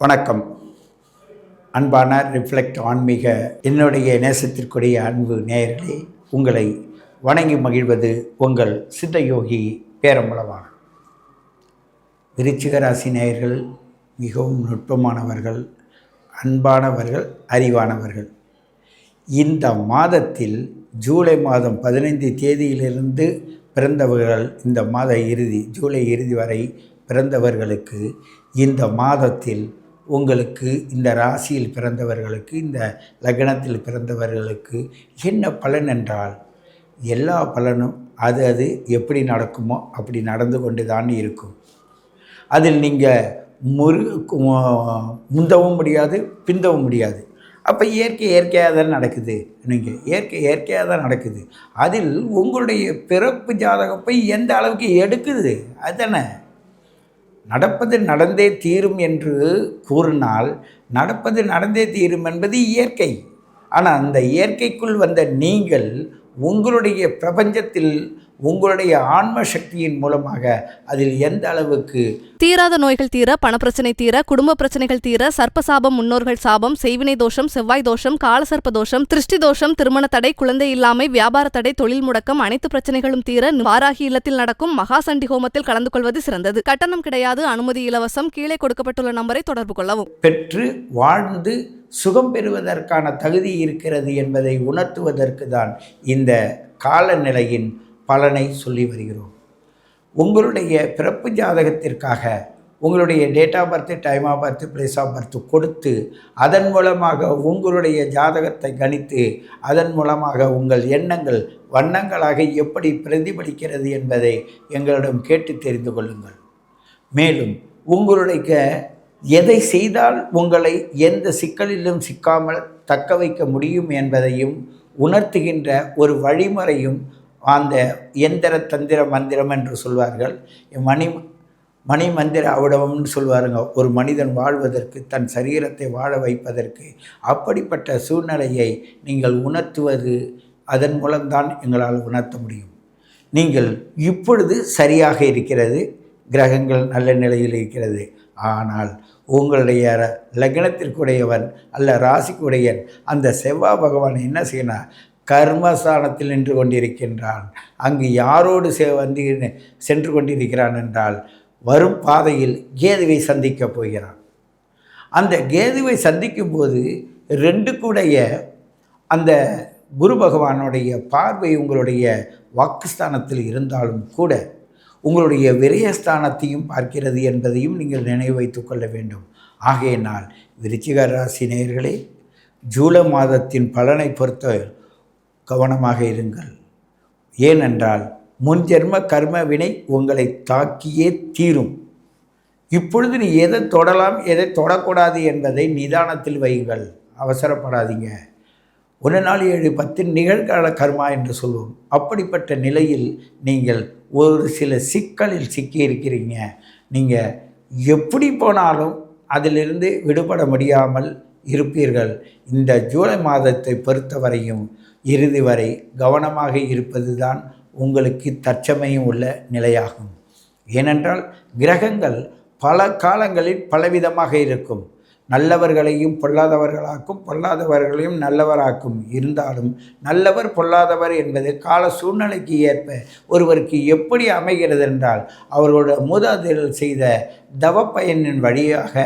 வணக்கம். அன்பான ரிஃப்ளெக்ட் ஆன்மீக என்னுடைய நேசத்திற்குரிய அன்பு நேயர்களே உங்களை வணங்கி மகிழ்வது உங்கள் சித்தயோகி பேரம்பளவான விருச்சிக ராசி நேயர்கள் மிகவும் நுட்பமானவர்கள் அன்பானவர்கள் அறிவானவர்கள். இந்த மாதத்தில் ஜூலை மாதம் பதினைந்து தேதியிலிருந்து பிறந்தவர்கள் இந்த மாத இறுதி ஜூலை இறுதி வரை பிறந்தவர்களுக்கு இந்த மாதத்தில் உங்களுக்கு இந்த ராசியில் பிறந்தவர்களுக்கு இந்த லக்னத்தில் பிறந்தவர்களுக்கு என்ன பலன் என்றால் எல்லா பலனும் அது அது எப்படி நடக்குமோ அப்படி நடந்து கொண்டு தான் இருக்கும். அதில் நீங்கள் முரு முந்தவும் முடியாது பிந்தவும் முடியாது. அப்போ இயற்கை இயற்கையாக தான் நடக்குது. நீங்கள் இயற்கை இயற்கையாக தான் நடக்குது. அதில் உங்களுடைய பிறப்பு ஜாதகப்பை எந்த அளவுக்கு எடுக்குது? அதுதானே. நடப்பது நடந்தே தீரும் என்று கூறினால் நடப்பது நடந்தே தீரும் என்பது இயற்கை. ஆனால் அந்த இயற்கைக்குள் வந்த நீங்கள் உங்களுடைய பிரபஞ்சத்தில் உங்களுடைய ஆன்ம சக்தியின் மூலமாக அதில் எந்த அளவுக்கு தீராத நோய்கள் தீர பணப்பிரச்சனை தீர குடும்ப பிரச்சனைகள் தீர சர்ப்பசாபம் முன்னோர்கள் சாபம் செய்வினை தோஷம் செவ்வாய் தோஷம் காலசர்ப்ப தோஷம் திருஷ்டி தோஷம் திருமண தடை குழந்தை இல்லாமை வியாபார தடை தொழில் முடக்கம் அனைத்து பிரச்சனைகளும் தீர வாராகி இல்லத்தில் நடக்கும் மகாசண்டி ஹோமத்தில் கலந்து கொள்வது சிறந்தது. கட்டணம் கிடையாது அனுமதி இலவசம் கீழே கொடுக்கப்பட்டுள்ள நம்பரை தொடர்பு கொள்ளவும். பெற்று வாழ்ந்து சுகம் பெறுவதற்கான தகுதி இருக்கிறது என்பதை உணர்த்துவதற்கு தான் இந்த காலநிலையின் பலனை சொல்லி வருகிறோம். உங்களுடைய பிறப்பு ஜாதகத்திற்காக உங்களுடைய date of birth time of birth place of birth கொடுத்து அதன் மூலமாக உங்களுடைய ஜாதகத்தை கணித்து அதன் மூலமாக உங்கள் எண்ணங்கள் வண்ணங்களாக எப்படி பிரதிபலிக்கிறது என்பதை எங்களிடம் கேட்டு தெரிந்து கொள்ளுங்கள். மேலும் உங்களுடைய எதை செய்தால் உங்களை எந்த சிக்கலிலும் சிக்காமல் தக்க வைக்க முடியும் என்பதையும் உணர்த்துகின்ற ஒரு வழிமுறையும் அந்த எந்திர தந்திர மந்திரம் என்று சொல்வார்கள். மணி மணி மந்திர அவடவம்னு சொல்வாருங்க. ஒரு மனிதன் வாழ்வதற்கு தன் சரீரத்தை வாழ வைப்பதற்கு அப்படிப்பட்ட சூழ்நிலையை நீங்கள் உணர்த்துவது அதன் மூலம்தான் எங்களால் உணர்த்த முடியும். நீங்கள் இப்பொழுது சரியாக இருக்கிறது கிரகங்கள் நல்ல நிலையில் இருக்கிறது. ஆனால் உங்களுடைய லக்னத்திற்குடையவன் அல்ல ராசிக்குடையன். அந்த செவ்வாய் பகவான் என்ன செய்யணும் கர்மஸ்தானத்தில் நின்று கொண்டிருக்கின்றான். அங்கு யாரோடு செ வந்து சென்று கொண்டிருக்கிறான் என்றால் வரும் பாதையில் கேதுவை சந்திக்கப் போகிறான். அந்த கேதுவை சந்திக்கும் போது ரெண்டு கூடைய அந்த குரு பகவானுடைய பார்வை உங்களுடைய வாக்குஸ்தானத்தில் இருந்தாலும் கூட உங்களுடைய விரயஸ்தானத்தையும் பார்க்கிறது என்பதையும் நீங்கள் நினைவு வைத்து கொள்ள வேண்டும். ஆகையினால் விருச்சிக ராசி நேயர்களே ஜூலை மாதத்தின் பலனை பொறுத்த கவனமாக இருங்கள். ஏனென்றால் முன்ஜென்ம கர்ம வினை உங்களை தாக்கியே தீரும். இப்பொழுது நீ எதை தொடலாம் எதை தொடக்கூடாது என்பதை நிதானத்தில் வையுங்கள். அவசரப்படாதீங்க. ஒரு நாள் ஏழு பத்து நிகழ்கால கர்மா என்று சொல்லுவோம் அப்படிப்பட்ட நிலையில் நீங்கள் ஒரு சில சிக்கலில் சிக்கி இருக்கிறீங்க நீங்கள் எப்படி போனாலும் அதிலிருந்து விடுபட முடியாமல் இருப்பீர்கள். இந்த ஜூலை மாதத்தை பொறுத்தவரையும் இறுதி வரை கவனமாக இருப்பது தான் உங்களுக்கு தற்சமையும் உள்ள நிலையாகும். ஏனென்றால் கிரகங்கள் பல காலங்களில் பலவிதமாக இருக்கும். நல்லவர்களையும் பொல்லாதவர்களாக்கும் பொல்லாதவர்களையும் நல்லவராக்கும். இருந்தாலும் நல்லவர் பொல்லாதவர் என்பது கால சூழ்நிலைக்கு ஏற்ப ஒருவருக்கு எப்படி அமைகிறது என்றால் அவர்களோட மூதாதையர்கள் செய்த தவ பயனின் வழியாக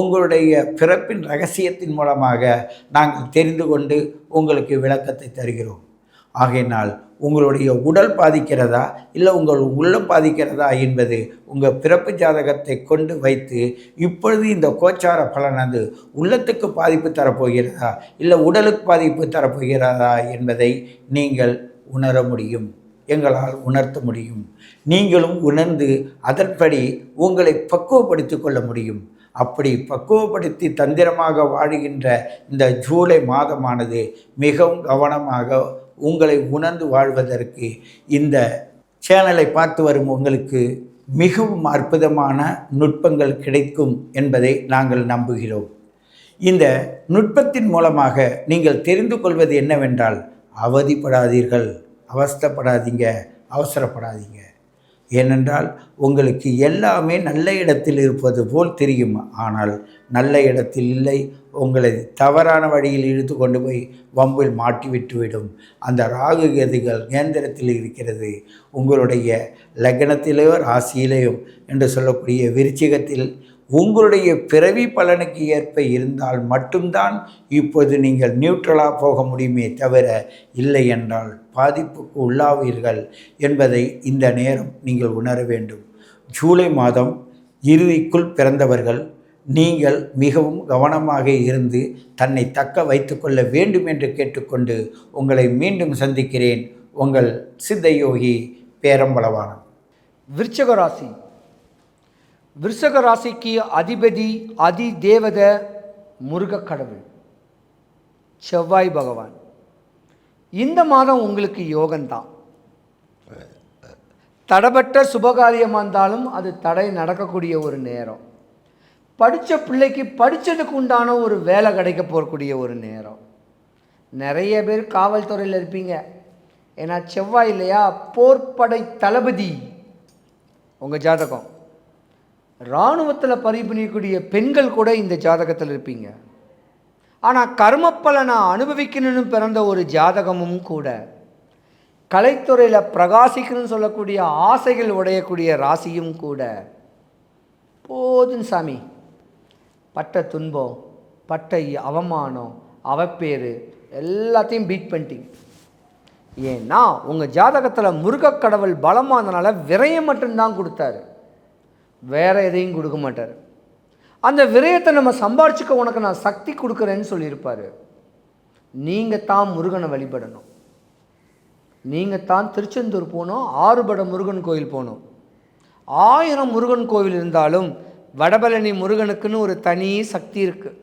உங்களுடைய பிறப்பின் ரகசியத்தின் மூலமாக நாங்கள் தெரிந்து கொண்டு உங்களுக்கு விளக்கத்தை தருகிறோம். ஆகையினால் உங்களுடைய உடல் பாதிக்கிறதா இல்லை உங்கள் உள்ளம் பாதிக்கிறதா என்பது உங்கள் பிறப்பு ஜாதகத்தை கொண்டு வைத்து இப்பொழுது இந்த கோச்சார பலனது உள்ளத்துக்கு பாதிப்பு தரப்போகிறதா இல்லை உடலுக்கு பாதிப்பு தரப்போகிறதா என்பதை நீங்கள் உணர முடியும். எங்களால் உணர்த்த முடியும். நீங்களும் உணர்ந்து அதன்படி உங்களை பக்குவப்படுத்தி கொள்ள முடியும். அப்படி பக்குவப்படுத்தி தந்திரமாக வாழுகின்ற இந்த ஜூலை மாதமானது மிகவும் கவனமாக உங்களை உணர்ந்து வாழ்வதற்கு இந்த சேனலை பார்த்து வரும் உங்களுக்கு மிகவும் அற்புதமான நுட்பங்கள் கிடைக்கும் என்பதை நாங்கள் நம்புகிறோம். இந்த நுட்பத்தின் மூலமாக நீங்கள் தெரிந்து கொள்வது என்னவென்றால் அவதிப்படாதீர்கள் அவஸ்தைப்படாதீங்க அவசரப்படாதீங்க. ஏனென்றால் உங்களுக்கு எல்லாமே நல்ல இடத்தில் இருப்பது போல் தெரியும். ஆனால் நல்ல இடத்தில் இல்லை. உங்களை தவறான வழியில் இழுத்து கொண்டு போய் வம்பில் மாட்டி விட்டுவிடும். அந்த ராகு கதிகள் கேந்திரத்தில் இருக்கிறது. உங்களுடைய லக்னத்திலேயோ ராசியிலேயோ என்று சொல்லக்கூடிய விருச்சிகத்தில் உங்களுடைய பிறவி பலனுக்கு ஏற்ப இருந்தால் மட்டும்தான் இப்போது நீங்கள் நியூட்ரலாக போக முடியுமே தவிர இல்லை என்றால் பாதிப்புக்கு உள்ளாவீர்கள் என்பதை இந்த நேரம் நீங்கள் உணர வேண்டும். ஜூலை மாதம் இறுதிக்குள் பிறந்தவர்கள் நீங்கள் மிகவும் கவனமாக இருந்து தன்னை தக்க வைத்துக்கொள்ள வேண்டும் என்று கேட்டுக்கொண்டு உங்களை மீண்டும் சந்திக்கிறேன். உங்கள் சித்தயோகி பேரம்பளவானன் விருச்சக ராசி. விருச்சக ராசிக்கு அதிபதி அதி தேவத முருகக் கடவுள். செவ்வாய் பகவான். இந்த மாதம் உங்களுக்கு யோகம்தான். தடபட்ட சுபகாரியமாக இருந்தாலும் அது தடை நடக்கக்கூடிய ஒரு நேரம். படித்த பிள்ளைக்கு படித்ததுக்கு உண்டான ஒரு வேலை கிடைக்க போகக்கூடிய ஒரு நேரம். நிறைய பேர் காவல்துறையில் இருப்பீங்க. ஏன்னா செவ்வாய் இல்லையா? போர்ப்படை தளபதி. உங்கள் ஜாதகம். இராணுவத்தில் பணிபுரியக்கூடிய பெண்கள் கூட இந்த ஜாதகத்தில் இருப்பீங்க. ஆனால் கர்மப்பலனை அனுபவிக்கணும்னு பிறந்த ஒரு ஜாதகமும் கூட கலைத்துறையில் பிரகாசிக்கணும்னு சொல்லக்கூடிய ஆசைகள் உடையக்கூடிய ராசியும் கூட. போதும் சாமி. பட்ட துன்பம் பட்ட அவமானம் அவப்பேறு எல்லாத்தையும் பீட் பண்ணிட்டீங்க. ஏன்னா உங்கள் ஜாதகத்தில் முருகக்கடவுள் பலமானதுனால விரயம் மட்டும்தான் கொடுத்தாரு. வேறு எதையும் கொடுக்க மாட்டார். அந்த விரயத்தை நம்ம சம்பாரிச்சுக்க உனக்கு நான் சக்தி கொடுக்குறேன்னு சொல்லியிருப்பார். நீங்கள் தான் முருகனை வழிபடணும். நீங்கள் தான் திருச்செந்தூர் போகணும் ஆறுபட முருகன் கோயில் போகணும். ஆயிரம் முருகன் கோவில் இருந்தாலும் வடபழனி முருகனுக்குன்னு ஒரு தனி சக்தி இருக்குது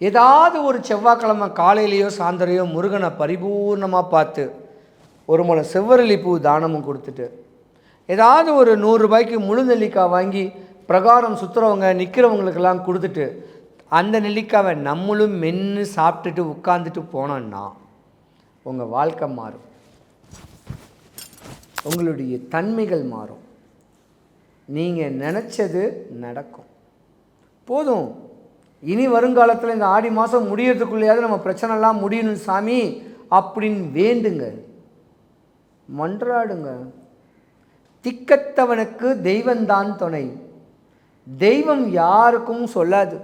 ஏதாவது ஒரு செவ்வாய்க்கிழமை காலையிலேயோ சாயந்தரையோ முருகனை பரிபூர்ணமாக பார்த்து ஒரு முளை செவ்வரளி பூ தானமும் கொடுத்துட்டு ஏதாவது ஒரு நூறுரூபாய்க்கு முழு நெல்லிக்காய் வாங்கி பிரகாரம் சுற்றுறவங்க நிற்கிறவங்களுக்கெல்லாம் கொடுத்துட்டு அந்த நெல்லிக்காவை நம்மளும் மென்று சாப்பிட்டுட்டு உட்காந்துட்டு போனோன்னா உங்கள் வாழ்க்கை மாறும். உங்களுடைய தன்மைகள் மாறும். நீங்கள் நினச்சது நடக்கும். போதும். இனி வருங்காலத்தில் இந்த ஆடி மாதம் முடியறதுக்குள்ளேயாவது நம்ம பிரச்சனைலாம் முடியணும் சாமி அப்படின்னு வேண்டுங்க. மன்றாடுங்க. திக்கத்தவனுக்கு தெய்வந்தான் துணை. தெய்வம் யாருக்கும் சொல்லாது.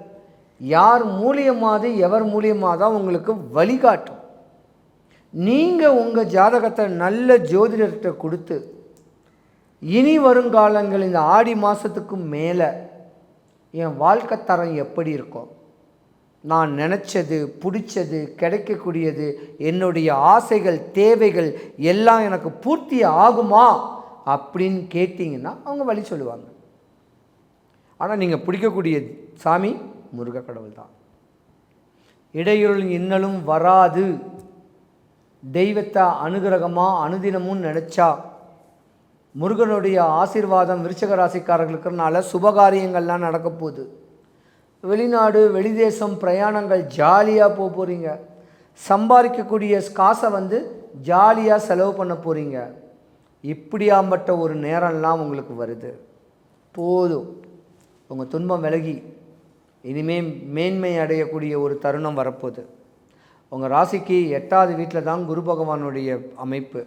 யார் மூலியமாவது எவர் மூலியமாக தான் உங்களுக்கு வழிகாட்டும். நீங்கள் உங்கள் ஜாதகத்தை நல்ல ஜோதிடர்கிட்ட கொடுத்து இனி வருங்காலங்கள் இந்த ஆடி மாதத்துக்கு மேலே என் வாழ்க்கை தரம் எப்படி இருக்கும்? நான் நினச்சது பிடிச்சது கிடைக்கக்கூடியது என்னுடைய ஆசைகள் தேவைகள் எல்லாம் எனக்கு பூர்த்தி ஆகுமா? அப்படின்னு கேட்டிங்கன்னா அவங்க வழி சொல்லுவாங்க. ஆனால் நீங்கள் பிடிக்கக்கூடிய சாமி முருக கடவுள் தான். இடையூறு இன்னலும் வராது. தெய்வத்தை அனுகிரகமாக அனுதினமும் நினச்சா முருகனுடைய ஆசீர்வாதம் விருச்சக ராசிக்காரர்களுக்குனால சுபகாரியங்கள்லாம் நடக்க போகுது. வெளிநாடு வெளிதேசம் பிரயாணங்கள் ஜாலியாக போக போகிறீங்க சம்பாதிக்கக்கூடிய காசை வந்து ஜாலியாக செலவு பண்ண போகிறீங்க இப்படியாம்பட்ட ஒரு நேரம்லாம் உங்களுக்கு வருது. போதும். உங்கள் துன்பம் விலகி இனிமே மேன்மை அடையக்கூடிய ஒரு தருணம் வரப்போகுது. உங்கள் ராசிக்கு எட்டாவது வீட்டில் தான் குரு பகவானுடைய அமைப்பு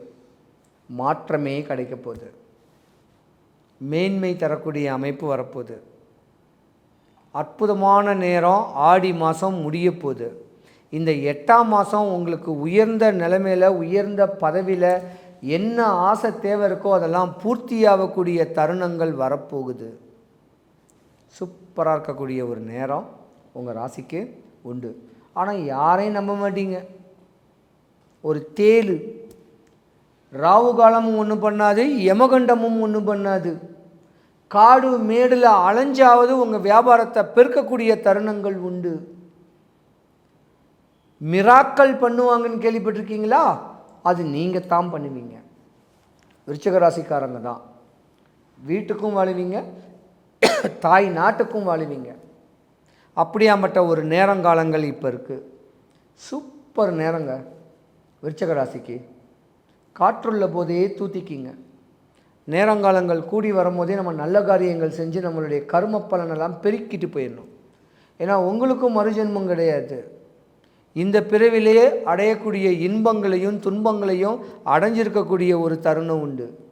மாற்றமே கிடைக்க போகுது. மேன்மை தரக்கூடிய அமைப்பு வரப்போகுது. அற்புதமான நேரம் ஆடி மாதம் முடிய போகுது. இந்த எட்டாம் மாதம் உங்களுக்கு உயர்ந்த நிலைமையில் உயர்ந்த பதவியில் என்ன ஆசை தேவை இருக்கோ அதெல்லாம் பூர்த்தியாகக்கூடிய தருணங்கள் வரப்போகுது. சூப்பராக இருக்கக்கூடிய ஒரு நேரம் உங்கள் ராசிக்கு உண்டு. ஆனால் யாரையும் நம்ப மாட்டீங்க. ஒரு தேளு ராவு காலமும் ஒன்றும் பண்ணாது யமகண்டமும் ஒன்றும் பண்ணாது. காடு மேடில் அலைஞ்சாவது உங்கள் வியாபாரத்தை பெருக்கக்கூடிய தருணங்கள் உண்டு. மிராக்கள் பண்ணுவாங்கன்னு கேள்விப்பட்டிருக்கீங்களா? அது நீங்கள் தான் பண்ணுவீங்க. விருச்சக ராசிக்காரங்க தான். வீட்டுக்கும் வாழுவீங்க தாய் நாட்டுக்கும் வாழுவீங்க. அப்படியாமட்ட ஒரு நேரங்காலங்கள் இப்போ இருக்குது சூப்பர் நேரங்க. விருச்சக ராசிக்கு. காற்றுள்ள போதே தூத்திக்கிங்க. நேரங்காலங்கள் கூடி வரும்போதே நம்ம நல்ல காரியங்கள் செஞ்சு நம்மளுடைய கர்ம பலனெல்லாம் பெருக்கிட்டு போயிடணும். ஏன்னா உங்களுக்கும் மறுஜென்மம் கிடையாது. இந்த பிறவிலேயே அடையக்கூடிய இன்பங்களையும் துன்பங்களையும் அடைஞ்சிருக்கக்கூடிய ஒரு தருணம் உண்டு.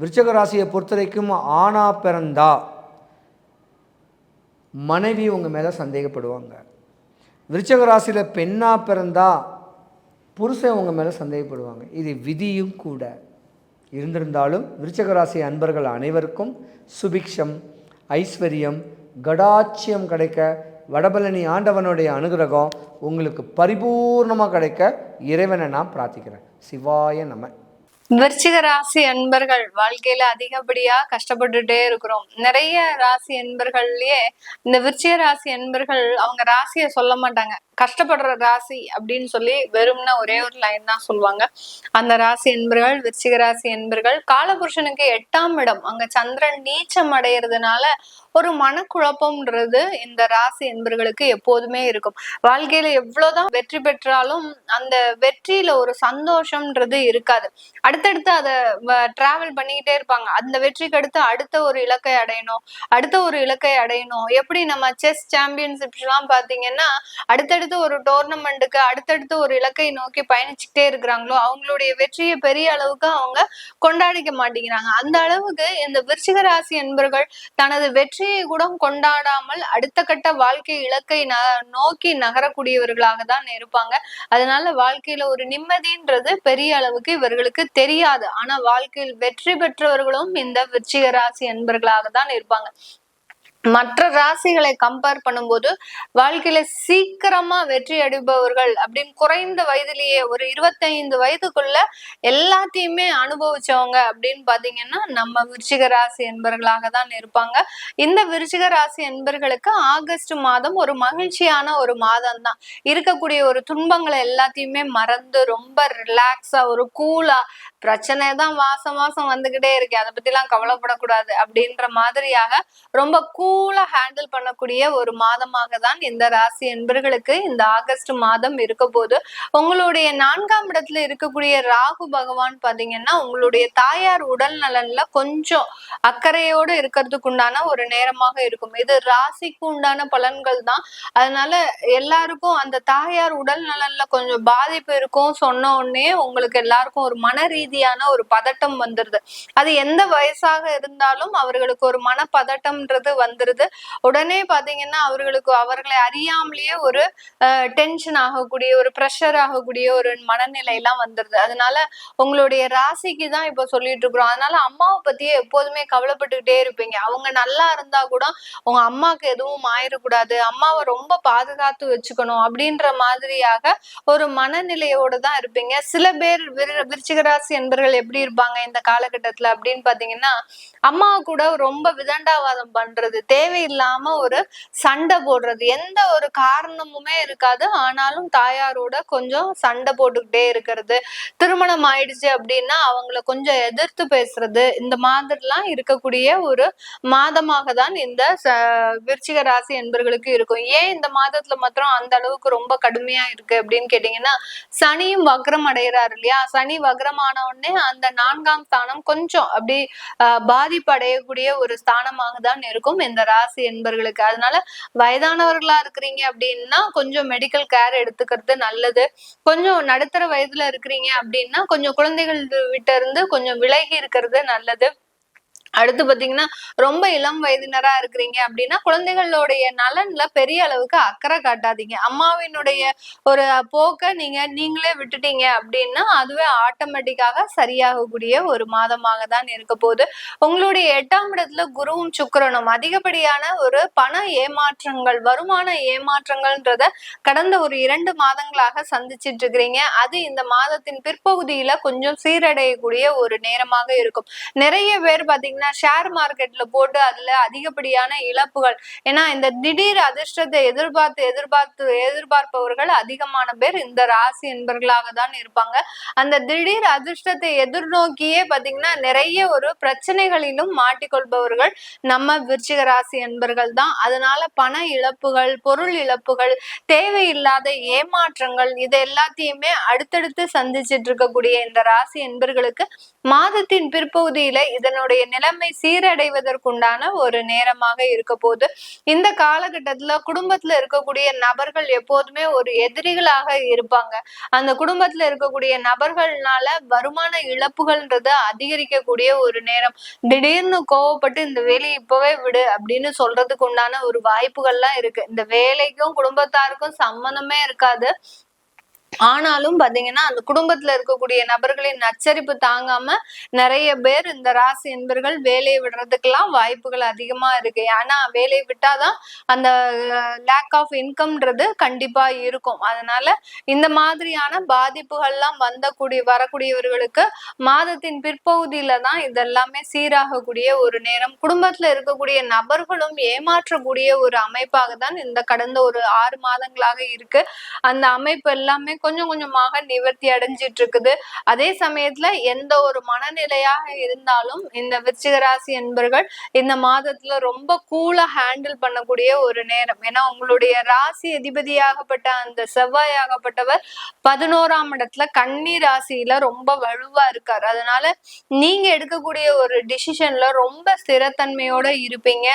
விருச்சக ராசியை பொறுத்தவரைக்கும் ஆணா பிறந்தா. மனைவி உங்கள் மேலே சந்தேகப்படுவாங்க. விருச்சக ராசியில் பெண்ணாக பிறந்தா புருஷன் உங்கள் மேலே சந்தேகப்படுவாங்க. இது விதியும் கூட. இருந்திருந்தாலும் விருச்சக ராசி அன்பர்கள் அனைவருக்கும் சுபிக்ஷம் ஐஸ்வர்யம் கடாட்சியம் கிடைக்க வடபழனி ஆண்டவனுடைய அனுகிரகம் உங்களுக்கு பரிபூர்ணமாக கிடைக்க இறைவனை நான் பிரார்த்திக்கிறேன். சிவாய நம்ம விருச்சிக ராசி அன்பர்கள் வாழ்க்கையில அதிகப்படியா கஷ்டப்பட்டுட்டே இருக்கிறோம். நிறைய ராசி அன்பர்கள்லயே இந்த விருச்சிக ராசி அன்பர்கள் அவங்க ராசியை சொல்ல மாட்டாங்க. கஷ்டப்படுற ராசி அப்படின்னு சொல்லி வெறும்னா ஒரே ஒரு லைன் தான் சொல்லுவாங்க. அந்த ராசி என்பர்கள் விருச்சிக ராசி என்பர்கள் காலபுருஷனுக்கு எட்டாம் இடம். அங்க சந்திரன் நீச்சம் அடையிறதுனால ஒரு மனக்குழப்பம்ன்றது இந்த ராசி என்பர்களுக்கு எப்போதுமே இருக்கும். வாழ்க்கையில எவ்வளவுதான் வெற்றி பெற்றாலும் அந்த வெற்றியில ஒரு சந்தோஷம்ன்றது இருக்காது. அடுத்தடுத்து அதை டிராவல் பண்ணிக்கிட்டே இருப்பாங்க. அந்த வெற்றிக்கு அடுத்து அடுத்த ஒரு இலக்கை அடையணும். அடுத்த ஒரு இலக்கை அடையணும். எப்படி நம்ம செஸ் சாம்பியன்ஷிப்ஸ் எல்லாம் பாத்தீங்கன்னா அடுத்தடுத்து ஒரு டோர்னமெண்ட்டுக்கு அடுத்தடுத்து ஒரு இலக்கை நோக்கி பயணிச்சுக்கிட்டே இருக்கிறாங்களோ அவங்களுடைய வெற்றியை பெரிய அளவுக்கு அவங்க கொண்டாடிக்க மாட்டேங்கிறாங்க. அந்த அளவுக்கு இந்த விருச்சிக ராசி என்பர்கள் தனது வெற்றியை கூட கொண்டாடாமல் அடுத்த கட்ட வாழ்க்கை இலக்கை ந நோக்கி நகரக்கூடியவர்களாக தான் இருப்பாங்க. அதனால வாழ்க்கையில ஒரு நிம்மதின்றது பெரிய அளவுக்கு இவர்களுக்கு தெரியாது. ஆனா வாழ்க்கையில் வெற்றி பெற்றவர்களும் இந்த விருச்சிக ராசி என்பர்களாக தான் இருப்பாங்க. மற்ற ராசிகளை கம்பேர் பண்ணும்போது வாழ்க்கையில சீக்கிரமா வெற்றி அடைபவர்கள் அப்படின்னு குறைந்த வயதிலேயே ஒரு இருபத்தைந்து வயதுக்குள்ள எல்லாத்தையுமே அனுபவிச்சவங்க அப்படின்னு பாத்தீங்கன்னா நம்ம விருச்சிக ராசி என்பர்களாக தான் இருப்பாங்க. இந்த விருச்சிக ராசி என்பர்களுக்கு ஆகஸ்ட் மாதம் ஒரு மகிழ்ச்சியான ஒரு மாதம் தான் இருக்கக்கூடிய ஒரு துன்பங்களை எல்லாத்தையுமே மறந்து ரொம்ப ரிலாக்ஸா ஒரு கூலா பிரச்சனை தான் மாசம் மாசம் வந்துகிட்டே இருக்கு. அதை பத்தி எல்லாம் கவலைப்படக்கூடாது அப்படின்ற மாதிரியாக ரொம்ப கூ கூலா ஹேண்டில் பண்ணக்கூடிய ஒரு மாதமாக தான் இந்த ராசி என்பர்களுக்கு இந்த ஆகஸ்ட் மாதம் இருக்க போது. உங்களுடைய நான்காம் இடத்துல இருக்கக்கூடிய ராகு பகவான் பாத்தீங்கன்னா உங்களுடைய தாயார் உடல் நலன்ல கொஞ்சம் அக்கறையோடு இருக்கிறதுக்கு உண்டான ஒரு நேரமாக இருக்கும். இது ராசிக்கு உண்டான பலன்கள் தான். அதனால எல்லாருக்கும் அந்த தாயார் உடல் நலன்ல கொஞ்சம் பாதிப்பு இருக்கும் சொன்ன உடனே உங்களுக்கு எல்லாருக்கும் ஒரு மன ரீதியான ஒரு பதட்டம் வந்துருது. அது எந்த வயசாக இருந்தாலும் அவர்களுக்கு ஒரு மன பதட்டம்ன்றது வந்து வந்துருது உடனே பாத்தீங்கன்னா அவர்களுக்கு அவர்களை அறியாமலேயே ஒரு டென்ஷன் ஆகக்கூடிய ஒரு ப்ரெஷர் ஆகக்கூடிய ஒரு மனநிலை எல்லாம் வந்துருது. அதனால உங்களுடைய ராசிக்கு தான் இப்ப சொல்லிட்டு இருக்கிறோம். அதனால அம்மாவை பத்தியே எப்போதுமே கவலைப்பட்டுக்கிட்டே இருப்பீங்க. அவங்க நல்லா இருந்தா கூட உங்க அம்மாவுக்கு எதுவும் ஆயிடக்கூடாது அம்மாவை ரொம்ப பாதுகாத்து வச்சுக்கணும் அப்படின்ற மாதிரியாக ஒரு மனநிலையோட தான் இருப்பீங்க. சில பேர் விரு- விருச்சிக ராசி என்பர்கள் எப்படி இருப்பாங்க இந்த காலகட்டத்துல அப்படின்னு பாத்தீங்கன்னா அம்மா கூட ரொம்ப விதண்டாவாதம் பண்றது தேவையில்லாம ஒரு சண்டை போடுறது. எந்த ஒரு காரணமுமே இருக்காது. ஆனாலும் தாயாரோட கொஞ்சம் சண்டை போட்டுக்கிட்டே இருக்கிறது. திருமணம் ஆயிடுச்சு அப்படின்னா அவங்கள கொஞ்சம் எதிர்த்து பேசுறது. இந்த மாதிரிலாம் இருக்கக்கூடிய ஒரு மாதமாக தான் இந்த விருச்சிக ராசி என்பர்களுக்கு இருக்கும். ஏன் இந்த மாதத்துல மாத்திரம் அந்த அளவுக்கு ரொம்ப கடுமையா இருக்கு அப்படின்னு கேட்டீங்கன்னா சனியும் வக்ரம் அடைகிறாரு இல்லையா? சனி வக்ரமான உடனே அந்த நான்காம் ஸ்தானம் கொஞ்சம் அப்படி ஆஹ், ஒரு ஸ்தானமாக தான் இருக்கும். இந்த ராசி என்பர்களுக்கு. அதனால வயதானவர்களா இருக்கிறீங்க அப்படின்னா கொஞ்சம் மெடிக்கல் கேர் எடுத்துக்கிறது நல்லது. கொஞ்சம் நடுத்தர வயதுல இருக்கிறீங்க அப்படின்னா கொஞ்சம் குழந்தைகள் விட்ட இருந்து கொஞ்சம் விலகி இருக்கிறது நல்லது. அடுத்து பாத்தீங்கன்னா ரொம்ப இளம் வயதினரா இருக்கிறீங்க அப்படின்னா குழந்தைகளுடைய நலன்ல பெரிய அளவுக்கு அக்கறை காட்டாதீங்க. அம்மாவினுடைய ஒரு போக்க நீங்க நீங்களே விட்டுட்டீங்க அப்படின்னா அதுவே ஆட்டோமேட்டிக்காக சரியாகக்கூடிய ஒரு மாதமாக தான் இருக்க போகுது. உங்களுடைய எட்டாம் இடத்துல குருவும் சுக்கரனும் அதிகப்படியான ஒரு பண ஏமாற்றங்கள் வருமான ஏமாற்றங்கள்ன்றத கடந்த ஒரு இரண்டு மாதங்களாக சந்திச்சிட்டு இருக்கிறீங்க. அது இந்த மாதத்தின் பிற்பகுதியில கொஞ்சம் சீரடையக்கூடிய ஒரு நேரமாக இருக்கும். நிறைய பேர் பாத்தீங்கன்னா ஷேர் மார்க்கெட்ல போட்டு அதுல அதிகப்படியான இழப்புகள். ஏன்னா இந்த திடீர் அதிர்ஷ்டத்தை எதிர்பார்த்து எதிர்பார்த்து எதிர்பார்ப்பவர்கள் அதிகமான பேர் இந்த ராசி என்பர்களாக தான் இருப்பாங்க. அந்த திடீர் அதிர்ஷ்டத்தை எதிர்நோக்கியே பாத்தீங்கன்னா நிறைய ஒரு பிரச்சனைகளிலும் மாட்டிக்கொள்பவர்கள் நம்ம விருச்சிக ராசி என்பர்கள் தான். அதனால பண இழப்புகள் பொருள் இழப்புகள் தேவையில்லாத ஏமாற்றங்கள் இது எல்லாத்தையுமே அடுத்தடுத்து சந்திச்சிட்டு இருக்கக்கூடிய இந்த ராசி என்பர்களுக்கு மாதத்தின் பிற்பகுதியில இதனுடைய நிலைமை சீரடைவதற்குண்டான ஒரு நேரமாக இருக்க போது இந்த காலகட்டத்துல குடும்பத்துல இருக்கக்கூடிய நபர்கள் எப்போதுமே ஒரு எதிரிகளாக இருப்பாங்க. அந்த குடும்பத்துல இருக்கக்கூடிய நபர்கள்னால வருமான இழப்புகள்ன்றது அதிகரிக்கக்கூடிய ஒரு நேரம். திடீர்னு கோவப்பட்டு இந்த வேலையை இப்பவே விடு அப்படின்னு சொல்றதுக்கு உண்டான ஒரு வாய்ப்புகள்லாம் இருக்கு. இந்த வேலைக்கும் குடும்பத்தாருக்கும் சம்மந்தமே இருக்காது. ஆனாலும் பாத்தீங்கன்னா அந்த குடும்பத்துல இருக்கக்கூடிய நபர்களின் நச்சரிப்பு தாங்காம நிறைய பேர் இந்த ராசி என்பர்கள் வேலையை விடுறதுக்கெல்லாம் வாய்ப்புகள் அதிகமா இருக்கு. ஆனா வேலையை விட்டாதான் அந்த லேக் ஆஃப் இன்கம்ன்றது கண்டிப்பா இருக்கும். அதனால இந்த மாதிரியான பாதிப்புகள்லாம் வந்தக்கூடிய வரக்கூடியவர்களுக்கு மாதத்தின் பிற்பகுதியில தான் இதெல்லாமே சீராகக்கூடிய ஒரு நேரம் குடும்பத்துல இருக்கக்கூடிய நபர்களும் ஏமாற்றக்கூடிய ஒரு அமைப்பாக தான் இந்த கடந்த ஒரு ஆறு மாதங்களாக இருக்கு. அந்த அமைப்பு எல்லாமே கொஞ்சம் கொஞ்சமாக நிவர்த்தி அடைஞ்சிட்டு இருக்குது அதே சமயத்துல எந்த ஒரு மனநிலையாக இருந்தாலும் இந்த விருச்சிகராசி என்பர்கள் இந்த மாதத்துல ரொம்ப கூலா ஹேண்டில் பண்ணக்கூடிய ஒரு நேரம். ஏன்னா உங்களுடைய ராசி அதிபதியாகப்பட்ட அந்த செவ்வாயாகப்பட்டவர் பதினோராம் இடத்துல கன்னி ராசியில ரொம்ப வலுவா இருக்காரு. அதனால நீங்க எடுக்கக்கூடிய ஒரு டிசிஷன்ல ரொம்ப ஸ்திரத்தன்மையோட இருப்பீங்க.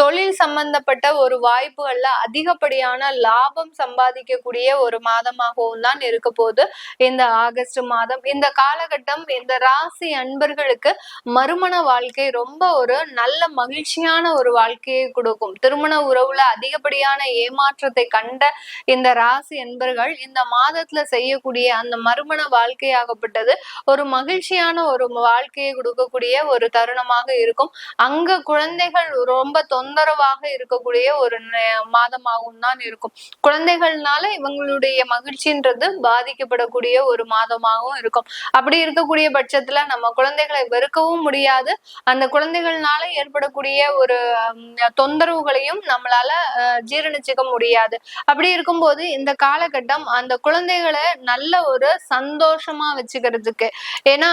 தொழில் சம்பந்தப்பட்ட ஒரு வாய்ப்புகள்ல அதிகப்படியான லாபம் சம்பாதிக்கக்கூடிய ஒரு மாதமாகவும் தான் இருக்க போது இந்த ஆகஸ்ட் மாதம் இந்த காலகட்டம் இந்த ராசி அன்பர்களுக்கு மறுமண வாழ்க்கை ரொம்ப ஒரு நல்ல மகிழ்ச்சியான ஒரு வாழ்க்கையை கொடுக்கும். திருமண உறவுல அதிகப்படியான ஏமாற்றத்தை கண்ட இந்த ராசி அன்பர்கள் இந்த மாதத்துல செய்யக்கூடிய அந்த மறுமண வாழ்க்கையாகப்பட்டது ஒரு மகிழ்ச்சியான ஒரு வாழ்க்கையை கொடுக்கக்கூடிய ஒரு தருணமாக இருக்கும். அங்க குழந்தைகள் ரொம்ப தொந்தரவாக இருக்கக்கூடிய ஒரு மாதமாகவும் தான் இருக்கும். குழந்தைகள்னால இவங்களுடைய மகிழ்ச்சின்றது பாதிக்கப்படக்கூடிய ஒரு மாதமாகவும் இருக்கும். அப்படி இருக்கக்கூடிய பட்சத்துல நம்ம குழந்தைகளை வெறுக்கவும் முடியாது. அந்த குழந்தைகள்னால ஏற்படக்கூடிய ஒரு தொந்தரவுகளையும் நம்மளால அஹ், ஜீரணிச்சுக்க முடியாது. அப்படி இருக்கும்போது இந்த காலகட்டம் அந்த குழந்தைகளை நல்ல ஒரு சந்தோஷமா வச்சுக்கிறதுக்கு. ஏன்னா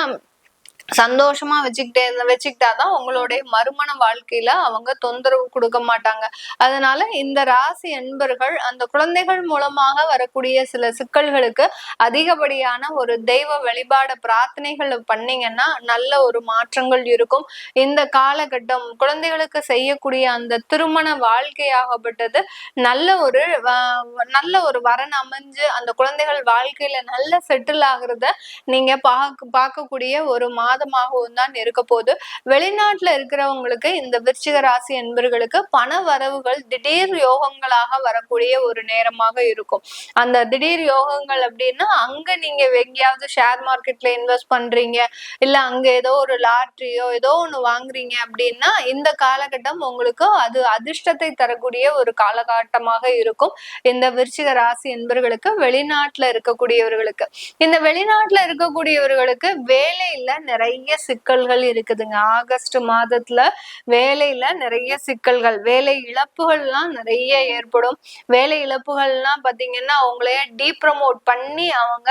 சந்தோஷமா வச்சுக்கிட்டே வச்சுக்கிட்டாதான் உங்களுடைய மறுமண வாழ்க்கையில அவங்க தொந்தரவு கொடுக்க மாட்டாங்க. அதனால இந்த ராசி என்பர்கள் அந்த குழந்தைகள் மூலமாக வரக்கூடிய சில சிக்கல்களுக்கு அதிகப்படியான ஒரு தெய்வ வழிபாட பிரார்த்தனைகள் பண்ணீங்கன்னா நல்ல ஒரு மாற்றங்கள் இருக்கும். இந்த காலகட்டம் குழந்தைகளுக்கு செய்யக்கூடிய அந்த திருமண வாழ்க்கையாகப்பட்டது நல்ல ஒரு நல்ல ஒரு வரன் அமைஞ்சு அந்த குழந்தைகள் வாழ்க்கையில நல்ல செட்டில் ஆகுறத நீங்க பார்க்க பார்க்கக்கூடிய ஒரு மாதமாகவும் தான் இருக்க போகுது. வெளிநாட்டுல இருக்கிறவங்களுக்கு இந்த விருச்சிக ராசி என்பர்களுக்கு பண வரவுகள் திடீர் யோகங்களாக வரக்கூடிய ஒரு நேரமாக இருக்கும். அந்த திடீர் யோகங்கள் அப்படின்னா அங்க நீங்க எங்கேயாவது ஷேர் மார்க்கெட்ல இன்வெஸ்ட் பண்றீங்க இல்ல அங்க ஏதோ ஒரு லாட்ரியோ ஏதோ ஒண்ணு வாங்குறீங்க அப்படின்னா இந்த காலகட்டம் உங்களுக்கு அது அதிர்ஷ்டத்தை தரக்கூடிய ஒரு காலகட்டமாக இருக்கும். இந்த விருச்சிக ராசி என்பவர்களுக்கு வெளிநாட்டுல இருக்கக்கூடியவர்களுக்கு. இந்த வெளிநாட்டுல இருக்கக்கூடியவர்களுக்கு வேலையில நிறைய நிறைய சிக்கல்கள் இருக்குதுங்க. ஆகஸ்ட் மாதத்துல வேலையில நிறைய சிக்கல்கள். வேலை இழப்புகள்லாம் நிறைய ஏற்படும். வேலை இழப்புகள்லாம் பாத்தீங்கன்னா அவங்களைய டீப்ரமோட் பண்ணி அவங்க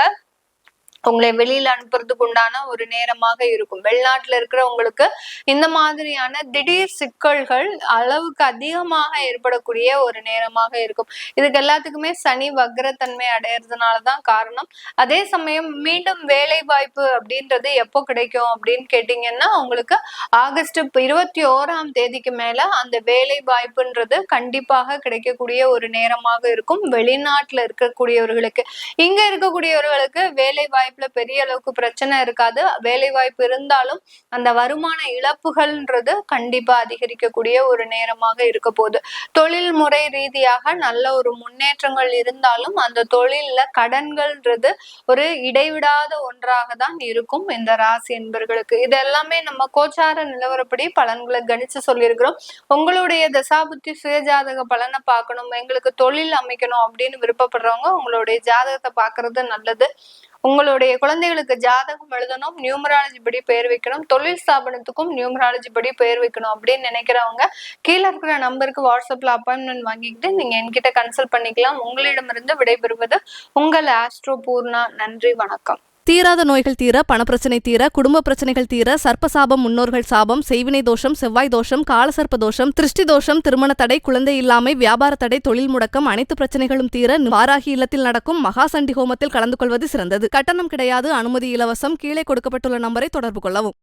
உங்களை வெளியில அனுப்புறதுக்கு உண்டான ஒரு நேரமாக இருக்கும். வெளிநாட்டுல இருக்கிறவங்களுக்கு இந்த மாதிரியான திடீர் சிக்கல்கள் அளவுக்கு அதிகமாக ஏற்படக்கூடிய ஒரு நேரமாக இருக்கும். இதுக்கு எல்லாத்துக்குமே சனி வக்ரத்தன்மை அடையிறதுனாலதான் காரணம். அதே சமயம் மீண்டும் வேலை வாய்ப்பு அப்படின்றது எப்போ கிடைக்கும் அப்படின்னு கேட்டீங்கன்னா உங்களுக்கு ஆகஸ்ட் இருபத்தி ஓராம் தேதிக்கு மேல அந்த வேலை வாய்ப்புன்றது கண்டிப்பாக கிடைக்கக்கூடிய ஒரு நேரமாக இருக்கும். வெளிநாட்டுல இருக்கக்கூடியவர்களுக்கு இங்க இருக்கக்கூடியவர்களுக்கு வேலை வாய்ப்புல பெரிய அளவுக்கு பிரச்சனை இருக்காது. வேலை வாய்ப்பு இருந்தாலும் அந்த வருமான இழப்புகள்ன்றது கண்டிப்பா அதிகரிக்கக்கூடிய ஒரு நேரமாக இருக்க போகுது. தொழில் முறை ரீதியாக நல்ல ஒரு முன்னேற்றங்கள் இருந்தாலும் அந்த தொழில்ல கடன்கள்ன்றது ஒரு இடைவிடாத ஒன்றாக தான் இருக்கும் இந்த ராசி என்பர்களுக்கு. இது எல்லாமே நம்ம கோச்சார நிலவரப்படி பலன்களை கணிச்சு சொல்லியிருக்கிறோம். உங்களுடைய தசாபுத்தி சுயஜாதக பலனை பார்க்கணும். எங்களுக்கு தொழில் அமைக்கணும் அப்படின்னு விருப்பப்படுறவங்க உங்களுடைய ஜாதகத்தை பார்க்கறது நல்லது. உங்களுடைய குழந்தைகளுக்கு ஜாதகம் எழுதணும் நியூமராலஜி படி பெயர் வைக்கணும் தொழில் ஸ்தாபனத்துக்கும் நியூமராலஜி படி பெயர் வைக்கணும் அப்படின்னு நினைக்கிறவங்க கீழே இருக்கிற நம்பருக்கு வாட்ஸ்அப்ல அப்பாயின்மெண்ட் வாங்கிக்கிட்டு நீங்க என்கிட்ட கன்சல்ட் பண்ணிக்கலாம். உங்களிடமிருந்து விடைபெறுவது உங்கள் ஆஸ்ட்ரோ பூர்ணா. நன்றி வணக்கம். தீராத நோய்கள் தீர பணப்பிரச்சனை தீர குடும்ப பிரச்சனைகள் தீர சர்ப்பசாபம் முன்னோர்கள் சாபம் செய்வினை தோஷம் செவ்வாய் தோஷம் காலசர்ப்ப தோஷம் திருஷ்டி தோஷம் திருமண தடை குழந்தை இல்லாமை வியாபார தடை தொழில் முடக்கம் அனைத்து பிரச்சனைகளும் தீர வாராகி இல்லத்தில் நடக்கும் மகா சண்டி ஹோமத்தில் கலந்து கொள்வது சிறந்தது. கட்டணம் கிடையாது அனுமதி இலவசம் கீழே கொடுக்கப்பட்டுள்ள நம்பரை தொடர்பு கொள்ளவும்.